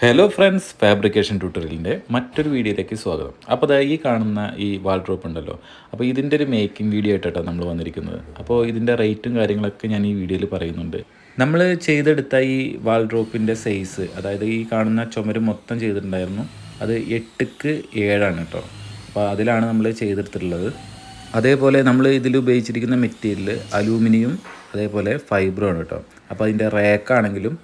Hello friends fabrication ട്യൂട്ടോറിയലിന്റെ മറ്റൊരു വീഡിയോയിലേക്ക് സ്വാഗതം. അപ്പോൾ അതായത് ഈ കാണുന്ന ഈ വാൾഡ്രോപ്പ് ഉണ്ടല്ലോ അപ്പോൾ ഇതിന്റെ ഒരു മേക്കിംഗ് വീഡിയോ ആയിട്ടാണ് നമ്മൾ വന്നിരിക്കുന്നത്. അപ്പോൾ ഇതിന്റെ റേറ്റും കാര്യങ്ങളൊക്കെ ഞാൻ ഈ വീഡിയോയിൽ പറയുന്നുണ്ട്. നമ്മൾ ചെയ്തെടുത്ത ഈ വാൾഡ്രോപ്പിന്റെ സൈസ് അതായത് ഈ കാണുന്ന ചുമര് മൊത്തം ചെയ്തിട്ടുണ്ടായിരുന്നു അത് എട്ടുക്ക് ഏഴാണ് കേട്ടോ. അപ്പോൾ അതിലാണ് നമ്മൾ ചെയ്തെടുത്തിട്ടുള്ളത്. അതേപോലെ നമ്മൾ ഇതിൽ ഉപയോഗിച്ചിരിക്കുന്ന മെറ്റീരിയൽ അലൂമിനിയം അതേപോലെ ഫൈബറും ആണ് കേട്ടോ. അപ്പോൾ അതിന്റെ റാക്കാണെങ്കിലും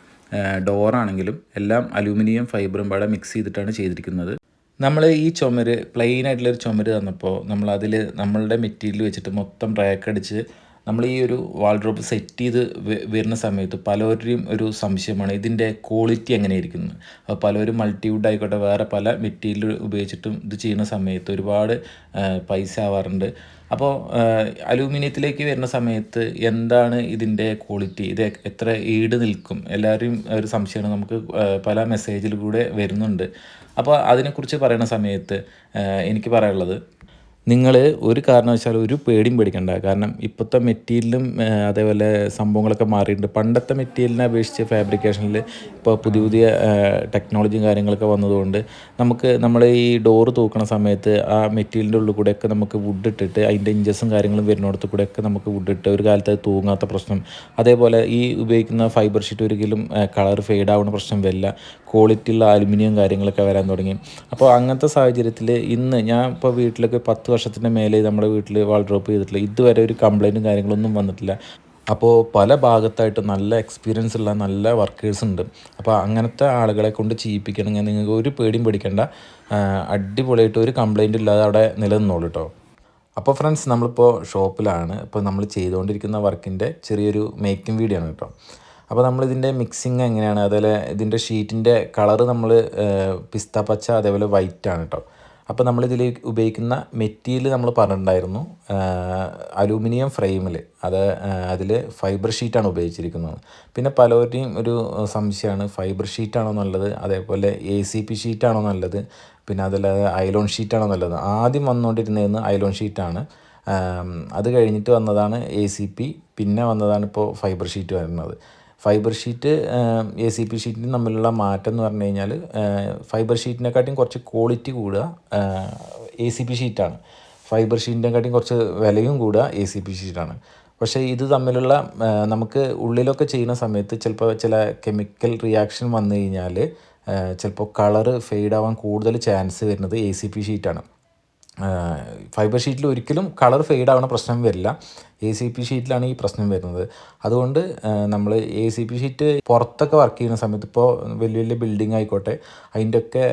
ഡോറാണെങ്കിലും എല്ലാം അലൂമിനിയം ഫൈബറും പാടെ മിക്സ് ചെയ്തിട്ടാണ് ചെയ്തിരിക്കുന്നത്. നമ്മൾ ഈ ചുമര് പ്ലെയിൻ ആയിട്ടുള്ളൊരു ചുമര് തന്നപ്പോൾ നമ്മൾ അതിൽ നമ്മളുടെ മെറ്റീരിയൽ വെച്ചിട്ട് മൊത്തം ട്രാക്ക് അടിച്ച് നമ്മൾ ഈ ഒരു വാൾഡ്രോപ്പ് സെറ്റ് ചെയ്ത് വരുന്ന സമയത്ത് പലരുടെയും ഒരു സംശയമാണ് ഇതിന്റെ ക്വാളിറ്റി എങ്ങനെയായിരിക്കുന്നത് അപ്പോൾ പലരും മൾട്ടിവുഡ് ആയിക്കോട്ടെ വേറെ പല മെറ്റീരിയൽ ഉപയോഗിച്ചിട്ടും ഇത് ചെയ്യുന്ന സമയത്ത് ഒരുപാട് പൈസ ആവാറുണ്ട്. അപ്പോൾ അലൂമിനിയത്തിലേക്ക് വരുന്ന സമയത്ത് എന്താണ് ഇതിന്റെ ക്വാളിറ്റി? ഇത് എത്ര ഈട് നിൽക്കും? എല്ലാവരും ഒരു സംശയമാണ്. നമുക്ക് പല മെസ്സേജിലൂടെ വരുന്നുണ്ട്. അപ്പോൾ അതിനെക്കുറിച്ച് പറയുന്ന സമയത്ത് എനിക്ക് പറയാനുള്ളത് നിങ്ങൾ ഒരു കാരണവശാലും ഒരു പേടിയും പേടിക്കണ്ട. കാരണം ഇപ്പോഴത്തെ മെറ്റീരിയലും അതേപോലെ സംഭവങ്ങളൊക്കെ മാറിയിട്ടുണ്ട്. പണ്ടത്തെ മെറ്റീരിയലിനെ അപേക്ഷിച്ച് ഫാബ്രിക്കേഷനിൽ ഇപ്പോൾ പുതിയ പുതിയ ടെക്നോളജിയും കാര്യങ്ങളൊക്കെ വന്നതുകൊണ്ട് നമുക്ക് നമ്മൾ ഈ ഡോറ് തൂക്കണ സമയത്ത് ആ മെറ്റീരിയലിന്റെ ഉള്ളിൽ കൂടെയൊക്കെ നമുക്ക് വുഡ് ഇട്ടിട്ട് അതിന്റെ ഇഞ്ചസും കാര്യങ്ങളും വരുന്നിടത്ത് കൂടെയൊക്കെ നമുക്ക് വുഡ് ഇട്ട് ഒരു കാലത്ത് അത് തൂങ്ങാത്ത പ്രശ്നം. അതേപോലെ ഈ ഉപയോഗിക്കുന്ന ഫൈബർ ഷീറ്റ് ഒരിക്കലും കളർ ഫെയ്ഡ് ആവുന്ന പ്രശ്നം വരില്ല. ക്വാളിറ്റിയുള്ള അലുമിനിയം കാര്യങ്ങളൊക്കെ വരാൻ തുടങ്ങി. അപ്പോൾ അങ്ങനത്തെ സാഹചര്യത്തിൽ ഇന്ന് ഞാൻ ഇപ്പോൾ വീട്ടിലൊക്കെ പത്ത് വർഷത്തിന്റെ മേലെ നമ്മുടെ വീട്ടിൽ വാൾഡ്രോപ്പ് ചെയ്തിട്ടില്ല. ഇതുവരെ ഒരു കംപ്ലൈന്റും കാര്യങ്ങളൊന്നും വന്നിട്ടില്ല. അപ്പോൾ പല ഭാഗത്തായിട്ട് നല്ല എക്സ്പീരിയൻസ് ഉള്ള നല്ല വർക്കേഴ്സ് ഉണ്ട്. അപ്പോൾ അങ്ങനത്തെ ആളുകളെ കൊണ്ട് ചെയ്യിപ്പിക്കണമെങ്കിൽ നിങ്ങൾക്ക് ഒരു പേടിയും പേടിക്കേണ്ട. അടിപൊളിയായിട്ട് ഒരു കംപ്ലൈന്റ് ഇല്ലാതെ അവിടെ നിലനിന്നോളൂ കേട്ടോ അപ്പോൾ ഫ്രണ്ട്സ് നമ്മളിപ്പോൾ ഷോപ്പിലാണ് ഇപ്പോൾ നമ്മൾ ചെയ്തുകൊണ്ടിരിക്കുന്ന വർക്കിന്റെ ചെറിയൊരു മേക്കിംഗ് വീഡിയോ ആണ് കേട്ടോ അപ്പോൾ നമ്മളിതിന്റെ മിക്സിങ് എങ്ങനെയാണ്? അതേപോലെ ഇതിന്റെ ഷീറ്റിന്റെ കളറ് നമ്മൾ പിസ്ത പച്ച അതേപോലെ വൈറ്റ് ആണ് കേട്ടോ അപ്പോൾ നമ്മളിതിൽ ഉപയോഗിക്കുന്ന മെറ്റീരിയൽ നമ്മൾ പറഞ്ഞിട്ടുണ്ടായിരുന്നു. അലൂമിനിയം ഫ്രെയിമിൽ അത് അതിൽ ഫൈബർ ഷീറ്റാണ് ഉപയോഗിച്ചിരിക്കുന്നത്. പിന്നെ പലരുടെയും ഒരു സംശയമാണ് ഫൈബർ ഷീറ്റാണോ നല്ലത്? അതേപോലെ എ സി പി ഷീറ്റാണോ നല്ലത്? പിന്നെ അതല്ലാതെ ഐലോൺ ഷീറ്റാണോ നല്ലത്? ആദ്യം വന്നുകൊണ്ടിരുന്നതെന്ന് ഐലോൺ ഷീറ്റാണ്. അത് കഴിഞ്ഞിട്ട് വന്നതാണ് എ സി പി പിന്നെ വന്നതാണ് ഇപ്പോൾ ഫൈബർ ഷീറ്റ് വരുന്നത്. Fibre sheet A C P ഷീറ്റിനും തമ്മിലുള്ള മാറ്റം എന്ന് പറഞ്ഞു കഴിഞ്ഞാൽ ഫൈബർ ഷീറ്റിനെക്കാട്ടിയും കുറച്ച് ക്വാളിറ്റി കൂടുക എ സി പി ഷീറ്റാണ്. ഫൈബർ ഷീറ്റിനെക്കാട്ടിയും കുറച്ച് വിലയും കൂടുക എ സി പി ഷീറ്റാണ്. പക്ഷേ ഇത് തമ്മിലുള്ള നമുക്ക് ഉള്ളിലൊക്കെ ചെയ്യുന്ന സമയത്ത് ചിലപ്പോൾ ചില കെമിക്കൽ റിയാക്ഷൻ വന്നു കഴിഞ്ഞാൽ ചിലപ്പോൾ കളറ് ഫെയ്ഡ് ആവാൻ കൂടുതൽ ചാൻസ് വരുന്നത് എ സി പി ഷീറ്റാണ്. ഫൈബർ ഷീറ്റിൽ ഒരിക്കലും കളർ ഫെയ്ഡ് ആവുന്ന പ്രശ്നം വരില്ല. എ സി പി ഷീറ്റിലാണ് ഈ പ്രശ്നം വരുന്നത്. അതുകൊണ്ട് നമ്മൾ എ സി പി ഷീറ്റ് പുറത്തൊക്കെ വർക്ക് ചെയ്യുന്ന സമയത്ത് ഇപ്പോൾ വലിയ വലിയ ബിൽഡിംഗ് ആയിക്കോട്ടെ അതിന്റെയൊക്കെ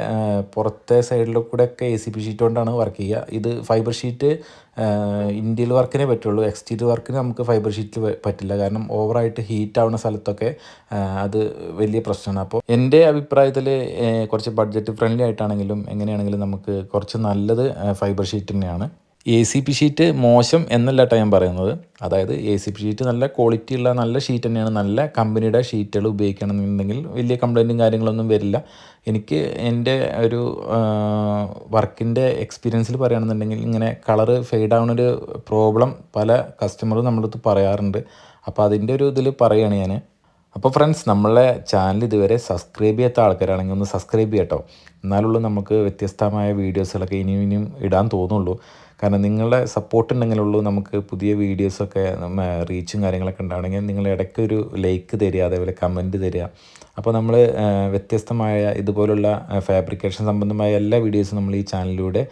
പുറത്തെ സൈഡിലൂടെ ഒക്കെ എ സി പി ഷീറ്റ് കൊണ്ടാണ് വർക്ക് ചെയ്യുക. ഇത് ഫൈബർ ഷീറ്റ് ഇന്ത്യയിൽ വർക്കിനെ പറ്റുള്ളൂ. എക്സ്റ്റീരിയർ വർക്കിന് നമുക്ക് ഫൈബർ ഷീറ്റിൽ പറ്റില്ല. കാരണം ഓവറായിട്ട് ഹീറ്റ് ആവുന്ന സ്ഥലത്തൊക്കെ അത് വലിയ പ്രശ്നമാണ്. അപ്പോൾ എന്റെ അഭിപ്രായത്തിൽ കുറച്ച് ബഡ്ജറ്റ് ഫ്രണ്ട്ലി ആയിട്ടാണെങ്കിലും എങ്ങനെയാണെങ്കിലും നമുക്ക് കുറച്ച് നല്ലത് ഫൈബർ ഷീറ്റ് തന്നെയാണ്. എ സി പി ഷീറ്റ് മോശം എന്നല്ല കേട്ടോ ഞാൻ പറയുന്നത്. അതായത് എ സി പി ഷീറ്റ് നല്ല ക്വാളിറ്റി ഉള്ള നല്ല ഷീറ്റ് തന്നെയാണ്. നല്ല കമ്പനിയുടെ ഷീറ്റുകൾ ഉപയോഗിക്കണമെന്നുണ്ടെങ്കിൽ വലിയ കംപ്ലൈന്റും കാര്യങ്ങളൊന്നും വരില്ല. എനിക്ക് എന്റെ ഒരു വർക്കിന്റെ എക്സ്പീരിയൻസിൽ പറയുകയാണെന്നുണ്ടെങ്കിൽ ഇങ്ങനെ കളറ് ഫെയ്ഡ് ആവുന്നൊരു പ്രോബ്ലം പല കസ്റ്റമറും നമ്മളടുത്ത് പറയാറുണ്ട്. അപ്പോൾ അതിന്റെ ഒരു ഇതിൽ പറയുകയാണ് ഞാൻ അപ്പോൾ ഫ്രണ്ട്സ് നമ്മളെ ചാനൽ ഇതുവരെ സബ്സ്ക്രൈബ് ചെയ്യാത്ത ആൾക്കാരാണെങ്കിൽ ഒന്ന് സബ്സ്ക്രൈബ് ചെയ്യട്ടോ. എന്നാലുള്ളൂ നമുക്ക് വ്യത്യസ്തമായ വീഡിയോസുകളൊക്കെ ഇനിയും ഇനിയും ഇടാൻ തോന്നുള്ളൂ. കാരണം നിങ്ങളുടെ സപ്പോർട്ട് ഉണ്ടെങ്കിലുള്ളൂ നമുക്ക് പുതിയ വീഡിയോസൊക്കെ റീച്ചും കാര്യങ്ങളൊക്കെ ഉണ്ടാവണമെങ്കിൽ നിങ്ങൾ ഇടയ്ക്ക് ഒരു ലൈക്ക് തരിക അതേപോലെ കമന്റ് തരിക. അപ്പോൾ നമ്മൾ വ്യത്യസ്തമായ ഇതുപോലുള്ള ഫാബ്രിക്കേഷൻ സംബന്ധമായ എല്ലാ വീഡിയോസും നമ്മൾ ഈ ചാനലിലൂടെ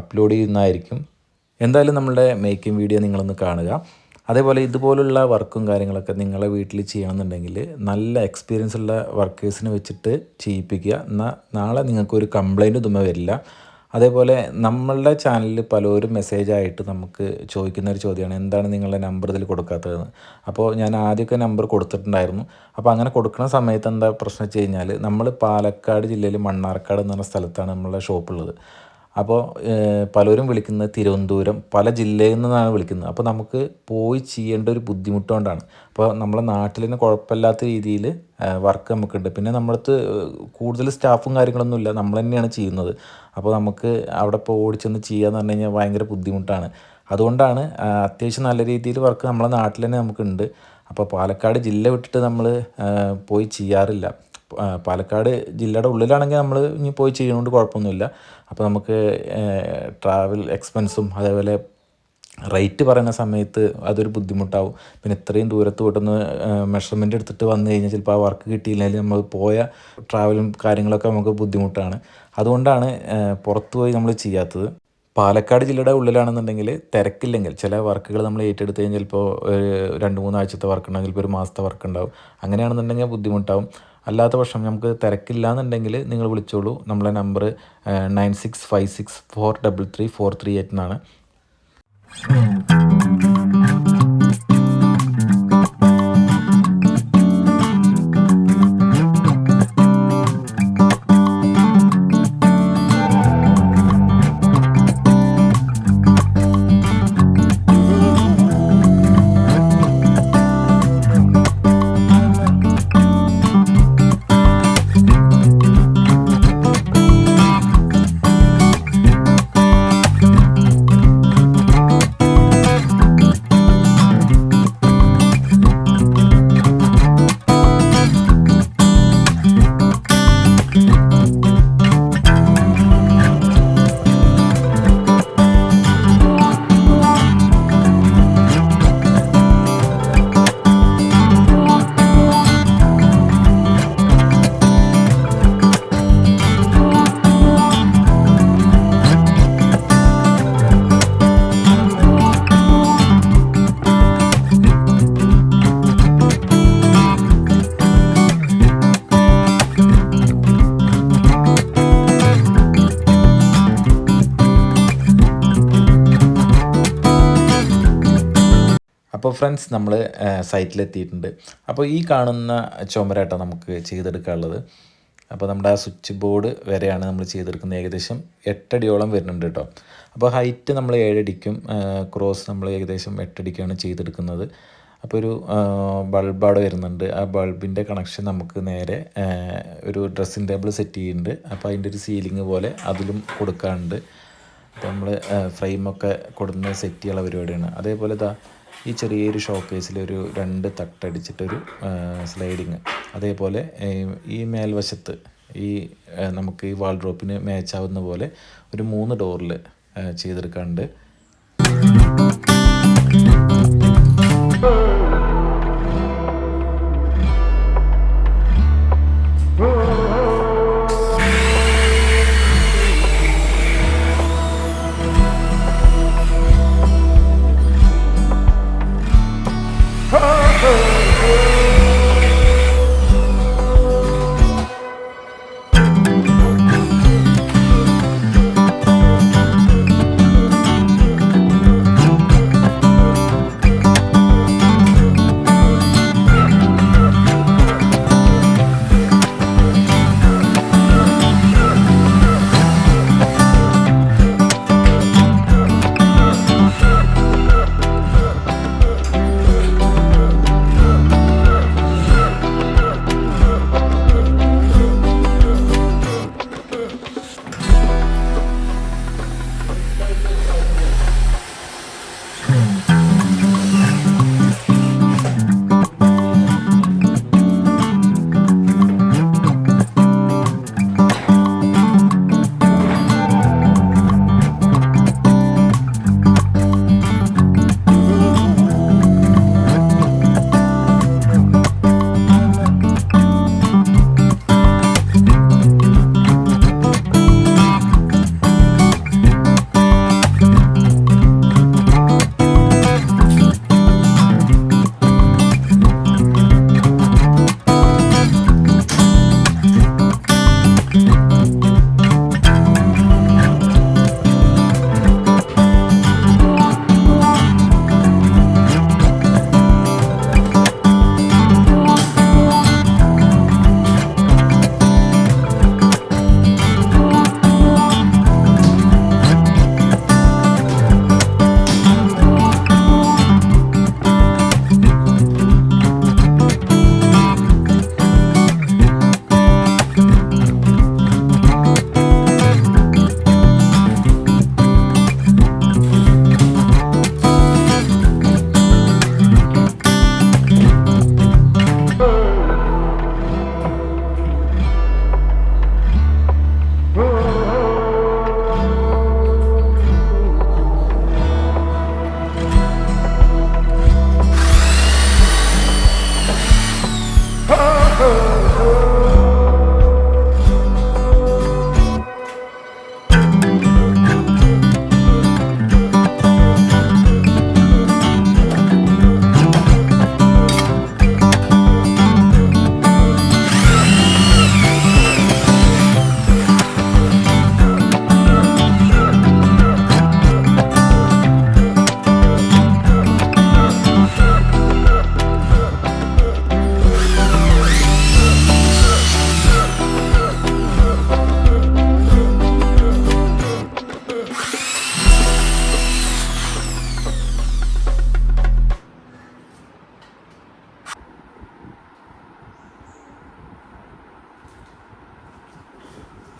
അപ്ലോഡ് ചെയ്യുന്നതായിരിക്കും. എന്തായാലും നമ്മളുടെ മേക്കിംഗ് വീഡിയോ നിങ്ങളൊന്ന് കാണുക. അതേപോലെ ഇതുപോലുള്ള വർക്കും കാര്യങ്ങളൊക്കെ നിങ്ങളെ വീട്ടിൽ ചെയ്യണമെന്നുണ്ടെങ്കിൽ നല്ല എക്സ്പീരിയൻസ് ഉള്ള വർക്കേഴ്സിനെ വെച്ചിട്ട് ചെയ്യിപ്പിക്കുക. എന്നാൽ നാളെ നിങ്ങൾക്കൊരു കംപ്ലൈന്റ് തുമ്മ വരില്ല. അതേപോലെ നമ്മളുടെ ചാനലിൽ പലരും മെസ്സേജ് ആയിട്ട് നമുക്ക് ചോദിക്കുന്ന ഒരു ചോദ്യമാണ് എന്താണ് നിങ്ങളുടെ നമ്പർ ഇതിൽ കൊടുക്കാത്തതെന്ന് അപ്പോൾ ഞാൻ ആദ്യമൊക്കെ നമ്പർ കൊടുത്തിട്ടുണ്ടായിരുന്നു. അപ്പോൾ അങ്ങനെ കൊടുക്കുന്ന സമയത്ത് എന്താ പ്രശ്നം വെച്ച് കഴിഞ്ഞാൽ നമ്മൾ പാലക്കാട് ജില്ലയിൽ മണ്ണാർക്കാട് എന്ന് പറഞ്ഞ സ്ഥലത്താണ് നമ്മളുടെ ഷോപ്പുള്ളത് അപ്പോൾ പലരും വിളിക്കുന്നത് തിരുവനന്തപുരം പല ജില്ലയിൽ നിന്നാണ് വിളിക്കുന്നത്. അപ്പോൾ നമുക്ക് പോയി ചെയ്യേണ്ട ഒരു ബുദ്ധിമുട്ട് കൊണ്ടാണ്. അപ്പോൾ നമ്മളെ നാട്ടിൽ തന്നെ കുഴപ്പമില്ലാത്ത രീതിയിൽ വർക്ക് നമുക്കുണ്ട്. പിന്നെ നമ്മളടുത്ത് കൂടുതൽ സ്റ്റാഫും കാര്യങ്ങളൊന്നുമില്ല. നമ്മൾ തന്നെയാണ് ചെയ്യുന്നത്. അപ്പോൾ നമുക്ക് അവിടെ ഇപ്പോൾ ഓടിച്ചെന്ന് ചെയ്യാന്ന് പറഞ്ഞു കഴിഞ്ഞാൽ ഭയങ്കര ബുദ്ധിമുട്ടാണ്. അതുകൊണ്ടാണ് അത്യാവശ്യം നല്ല രീതിയിൽ വർക്ക് നമ്മളെ നാട്ടിൽ തന്നെ നമുക്കുണ്ട്. അപ്പോൾ പാലക്കാട് ജില്ല വിട്ടിട്ട് നമ്മൾ പോയി ചെയ്യാറില്ല. പാലക്കാട് ജില്ലയുടെ ഉള്ളിലാണെങ്കിൽ നമ്മൾ ഇനി പോയി ചെയ്യുന്നതുകൊണ്ട് കുഴപ്പമൊന്നുമില്ല. അപ്പോൾ നമുക്ക് ട്രാവൽ എക്സ്പെൻസും അതേപോലെ റേറ്റ് പറയുന്ന സമയത്ത് അതൊരു ബുദ്ധിമുട്ടാവും. പിന്നെ ഇത്രയും ദൂരത്ത് പോയിട്ടൊന്ന് മെഷർമെന്റ് എടുത്തിട്ട് വന്നു കഴിഞ്ഞാൽ ചിലപ്പോൾ ആ വർക്ക് കിട്ടിയില്ലെങ്കിൽ നമ്മൾ പോയ ട്രാവലും കാര്യങ്ങളൊക്കെ നമുക്ക് ബുദ്ധിമുട്ടാണ്. അതുകൊണ്ടാണ് പുറത്തു പോയി നമ്മൾ ചെയ്യാത്തത്. പാലക്കാട് ജില്ലയുടെ ഉള്ളിലാണെന്നുണ്ടെങ്കിൽ തിരക്കില്ലെങ്കിൽ ചില വർക്കുകൾ നമ്മൾ ഏറ്റെടുത്ത് കഴിഞ്ഞാൽ ചിലപ്പോൾ രണ്ട് മൂന്ന് ആഴ്ചത്തെ വർക്ക് ഉണ്ടാവും ചിലപ്പോൾ ഒരു മാസത്തെ വർക്ക് ഉണ്ടാവും. അങ്ങനെയാണെന്നുണ്ടെങ്കിൽ ബുദ്ധിമുട്ടാവും. അല്ലാത്ത പക്ഷം നമുക്ക് തിരക്കില്ല എന്നുണ്ടെങ്കിൽ നിങ്ങൾ വിളിച്ചോളൂ. നമ്മളെ number nine six five six four double three four three eight എന്നാണ് Yeah. അപ്പോൾ ഫ്രണ്ട്സ് നമ്മൾ സൈറ്റിലെത്തിയിട്ടുണ്ട് അപ്പോൾ ഈ കാണുന്ന ചുമരട്ട നമുക്ക് ചെയ്തെടുക്കാനുള്ളത്. അപ്പോൾ നമ്മുടെ ആ സ്വിച്ച് ബോർഡ് വരെയാണ് നമ്മൾ ചെയ്തെടുക്കുന്നത് ഏകദേശം എട്ടടിയോളം വരുന്നുണ്ട് കേട്ടോ. അപ്പോൾ ഹൈറ്റ് നമ്മൾ ഏഴടിക്കും ക്രോസ് നമ്മൾ ഏകദേശം എട്ടടിക്കാണ് ചെയ്തെടുക്കുന്നത്. അപ്പോൾ ഒരു ബൾബ് അവിടെ വരുന്നുണ്ട്. ആ ബൾബിന്റെ കണക്ഷൻ നമുക്ക് നേരെ ഒരു ഡ്രസ്സിംഗ് ടേബിൾ സെറ്റ് ചെയ്യുന്നുണ്ട്. അപ്പോൾ അതിന്റെ ഒരു സീലിംഗ് പോലെ അതിലും കൊടുക്കാറുണ്ട് അപ്പോൾ നമ്മൾ ഫ്രെയിമൊക്കെ കൊടുക്കുന്ന സെറ്റ് ചെയ്യാനുള്ള പരിപാടിയാണ്. അതേപോലെ ഇതാ ഈ ചെറിയൊരു ഷോക്കേസിൽ ഒരു രണ്ട് തട്ടടിച്ചിട്ടൊരു സ്ലൈഡിങ് അതേപോലെ ഈ മേൽവശത്ത് ഈ നമുക്ക് ഈ വാൾ ഡ്രോപ്പിന് മാച്ചാവുന്ന പോലെ ഒരു മൂന്ന് ഡോറിൽ ചെയ്തെടുക്കാറുണ്ട്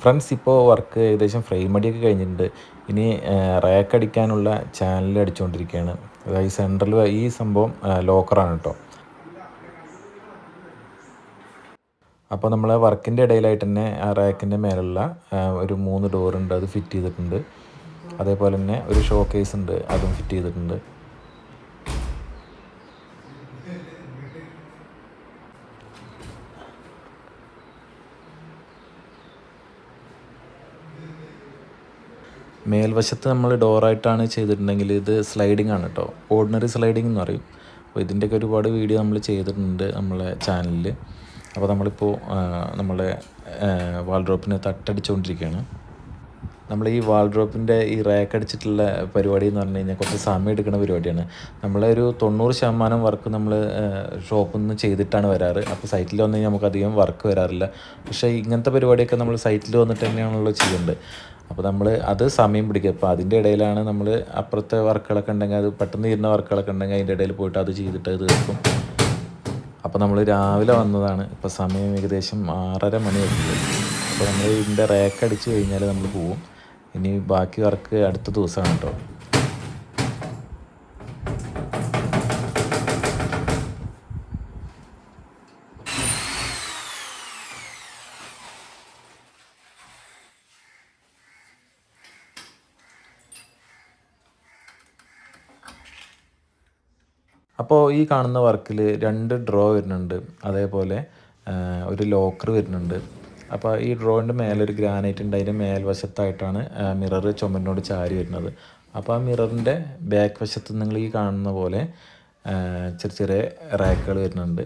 ഫ്രണ്ട്സ് ഇപ്പോൾ വർക്ക് ഏകദേശം ഫ്രെയിം അടിയൊക്കെ കഴിഞ്ഞിട്ടുണ്ട്. ഇനി റാക്ക് അടിക്കാനുള്ള ചാനൽ അടിച്ചുകൊണ്ടിരിക്കുകയാണ് അതായത് സെൻട്രൽ ഈ സംഭവം ലോക്കറാണ് കേട്ടോ അപ്പോൾ നമ്മൾ വർക്കിന്റെ ഇടയിലായിട്ട് തന്നെ ആ റാക്കിന്റെ മേലുള്ള ഒരു മൂന്ന് ഡോറുണ്ട് അത് ഫിറ്റ് ചെയ്തിട്ടുണ്ട്. അതേപോലെ തന്നെ ഒരു ഷോ കേസ് ഉണ്ട് അതും ഫിറ്റ് ചെയ്തിട്ടുണ്ട്. മേൽവശത്ത് നമ്മൾ ഡോറായിട്ടാണ് ചെയ്തിട്ടുണ്ടെങ്കിൽ ഇത് സ്ലൈഡിംഗ് ആണ് കേട്ടോ ഓർഡിനറി സ്ലൈഡിംഗ് എന്ന് പറയും. അപ്പോൾ ഇതിന്റെയൊക്കെ ഒരുപാട് വീഡിയോ നമ്മൾ ചെയ്തിട്ടുണ്ട് നമ്മളെ ചാനലിൽ അപ്പോൾ നമ്മളിപ്പോൾ നമ്മളെ വാൾഡ്രോപ്പിന് തട്ടടിച്ചുകൊണ്ടിരിക്കുകയാണ് നമ്മൾ ഈ വാൾഡ്രോപ്പിന്റെ ഈ റാക്ക് അടിച്ചിട്ടുള്ള പരിപാടി എന്ന് പറഞ്ഞു കഴിഞ്ഞാൽ കുറച്ച് സമയം എടുക്കുന്ന പരിപാടിയാണ്. നമ്മളെ ഒരു തൊണ്ണൂറ് ശതമാനം വർക്ക് നമ്മൾ ഷോപ്പിൽ നിന്ന് ചെയ്തിട്ടാണ് വരാറ്. അപ്പോൾ സൈറ്റിൽ വന്നു കഴിഞ്ഞാൽ നമുക്ക് അധികം വർക്ക് വരാറില്ല. പക്ഷേ ഇങ്ങനത്തെ പരിപാടിയൊക്കെ നമ്മൾ സൈറ്റിൽ വന്നിട്ട് തന്നെയാണല്ലോ ചെയ്യേണ്ടത്. അപ്പോൾ നമ്മൾ അത് സമയം പിടിക്കുക അപ്പോൾ അതിന്റെ ഇടയിലാണ് നമ്മൾ അപ്പുറത്തെ വർക്കുകളൊക്കെ ഉണ്ടെങ്കിൽ അത് പെട്ടെന്ന് തീരുന്ന വർക്കുകളൊക്കെ ഉണ്ടെങ്കിൽ അതിന്റെ ഇടയിൽ പോയിട്ട് അത് ചെയ്തിട്ട് അത് തീർക്കും. അപ്പോൾ നമ്മൾ രാവിലെ വന്നതാണ്. ഇപ്പോൾ സമയം ഏകദേശം ആറര മണിയായിട്ടുണ്ട്. അപ്പോൾ നമ്മൾ ഇതിന്റെ റാക്ക് അടിച്ച് കഴിഞ്ഞാൽ നമ്മൾ പോവും. ഇനി ബാക്കി വർക്ക് അടുത്ത ദിവസമാണ് കേട്ടോ അപ്പോൾ ഈ കാണുന്ന വർക്കിൽ രണ്ട് ഡ്രോ വരുന്നുണ്ട്. അതേപോലെ ഒരു ലോക്കർ വരുന്നുണ്ട്. അപ്പോൾ ഈ ഡ്രോയിന്റെ മേലെ ഒരു ഗ്രാനൈറ്റ് ഉണ്ട്. അതിന്റെ മേൽവശത്തായിട്ടാണ് മിറർ ചുമരിനോട് ചാരി വരുന്നത്. അപ്പോൾ ആ മിററിന്റെ ബാക്ക് വശത്ത് നിങ്ങൾ ഈ കാണുന്ന പോലെ ചെറിയ ചെറിയ റാക്കുകൾ വരുന്നുണ്ട്.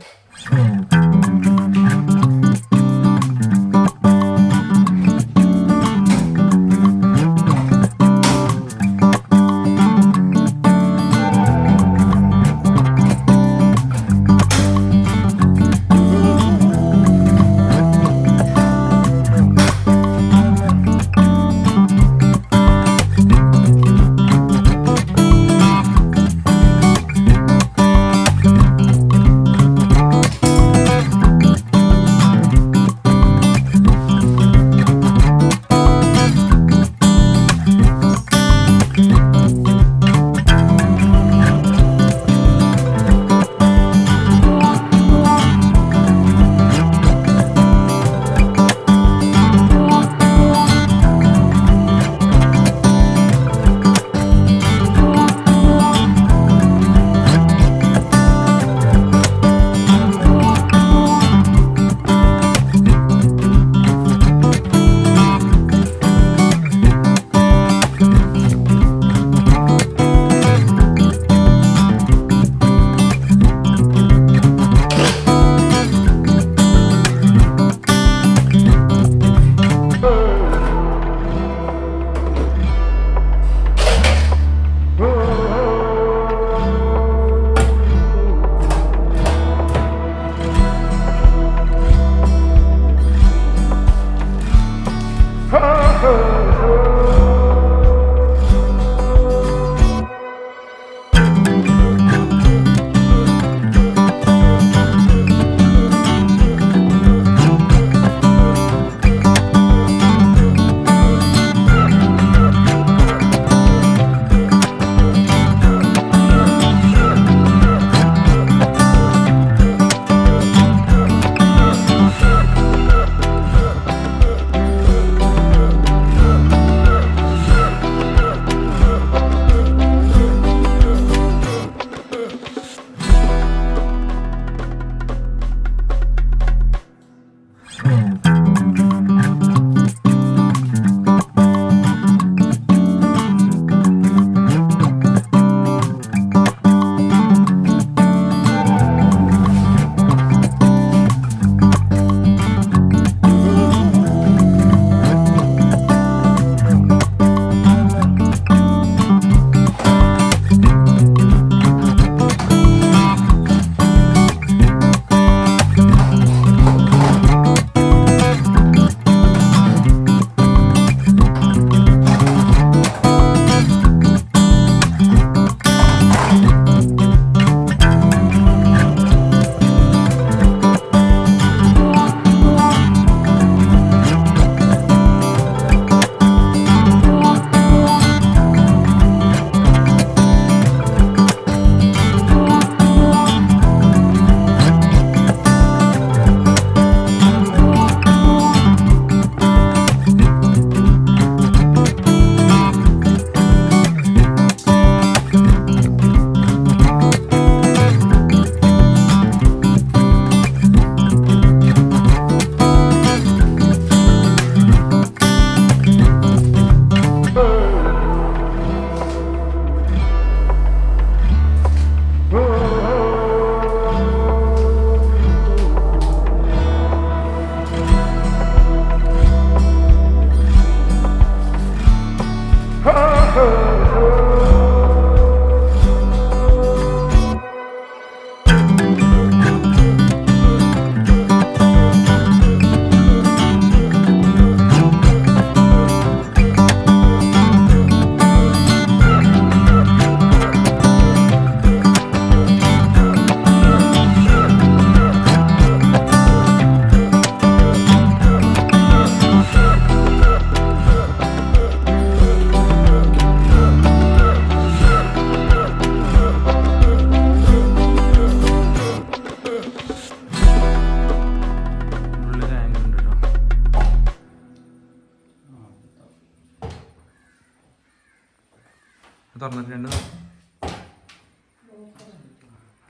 തുറന്നിട്ട് രണ്ട്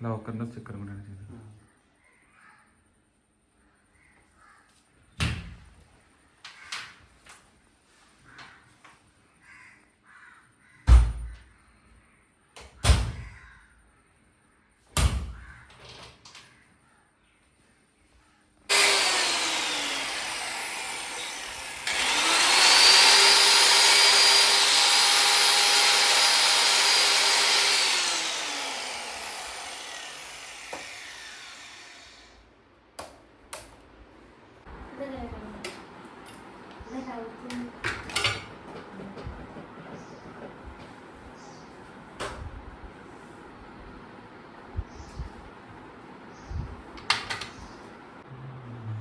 ലോക്കറിന്റെ സ്റ്റിക്കറും കൂടെയാണ് ചെയ്തത്.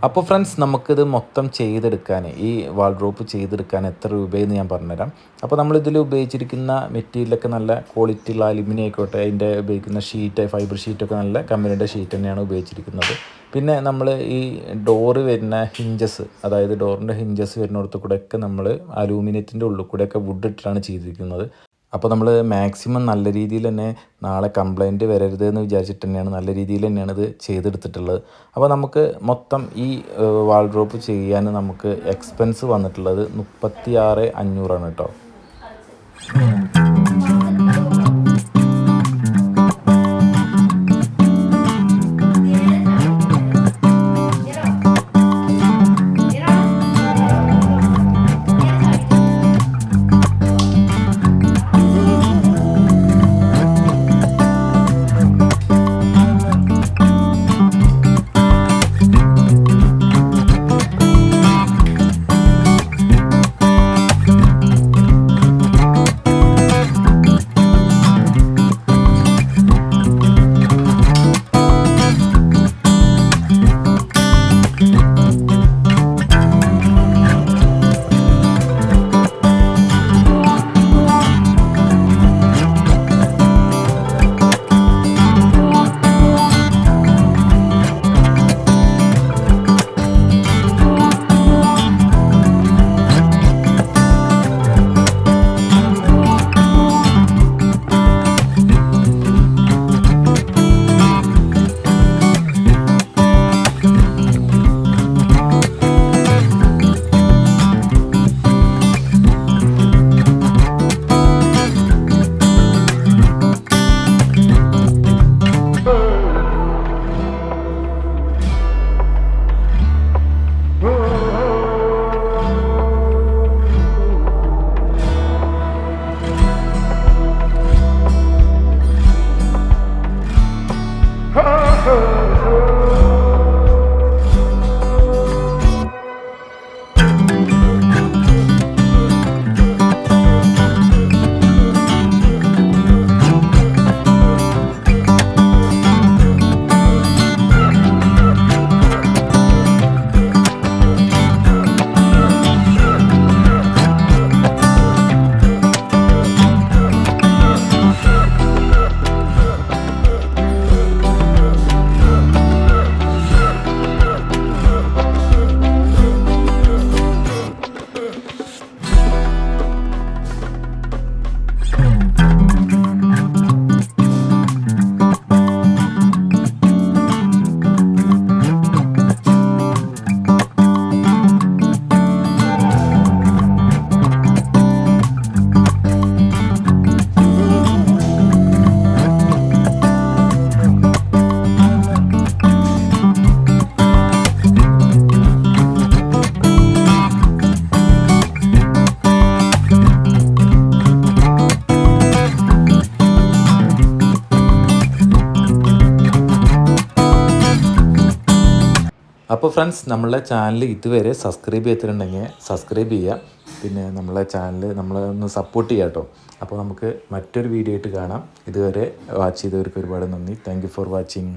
അപ്പോൾ ഫ്രണ്ട്സ് നമുക്കിത് മൊത്തം ചെയ്തെടുക്കാൻ ഈ വാൾഡ്രോപ്പ് ചെയ്തെടുക്കാൻ എത്ര രൂപയെന്ന് ഞാൻ പറഞ്ഞുതരാം. അപ്പോൾ നമ്മൾ ഇതിൽ ഉപയോഗിച്ചിരിക്കുന്ന മെറ്റീരിയലൊക്കെ നല്ല ക്വാളിറ്റി ഉള്ള അലുമിനിയം ആയിക്കോട്ടെ അതിന്റെ ഉപയോഗിക്കുന്ന ഷീറ്റ് ഫൈബർ ഷീറ്റൊക്കെ നല്ല കമ്പനിയുടെ ഷീറ്റ് തന്നെയാണ് ഉപയോഗിച്ചിരിക്കുന്നത്. പിന്നെ നമ്മൾ ഈ ഡോറ് വരുന്ന ഹിഞ്ചസ് അതായത് ഡോറിന്റെ ഹിഞ്ചസ് വരുന്നിടത്ത് കൂടെയൊക്കെ നമ്മൾ അലൂമിനിയത്തിന്റെ ഉള്ളിൽ കൂടെയൊക്കെ വുഡ് ഇട്ടിട്ടാണ് ചെയ്തിരിക്കുന്നത്. അപ്പോൾ നമ്മൾ മാക്സിമം നല്ല രീതിയിൽ തന്നെ നാളെ കംപ്ലൈന്റ് വരരുത് എന്ന് വിചാരിച്ചിട്ട് തന്നെയാണ് നല്ല രീതിയിൽ തന്നെയാണ് ഇത് ചെയ്തെടുത്തിട്ടുള്ളത്. അപ്പോൾ നമുക്ക് മൊത്തം ഈ വാൾ ഡ്രോപ്പ് ചെയ്യാൻ നമുക്ക് എക്സ്പെൻസ് വന്നിട്ടുള്ളത് മുപ്പത്തി ആറ് അഞ്ഞൂറാണ് കേട്ടോ. അപ്പോൾ ഫ്രണ്ട്സ് നമ്മളെ ചാനൽ ഇതുവരെ സബ്സ്ക്രൈബ് ചെയ്തിട്ടുണ്ടെങ്കിൽ സബ്സ്ക്രൈബ് ചെയ്യുക. പിന്നെ നമ്മളെ ചാനൽ നമ്മൾ ഒന്ന് സപ്പോർട്ട് ചെയ്യുക കേട്ടോ. അപ്പോൾ നമുക്ക് മറ്റൊരു വീഡിയോ ആയിട്ട് കാണാം. ഇതുവരെ വാച്ച് ചെയ്തവർക്ക് ഒരുപാട് നന്ദി. Thank for watching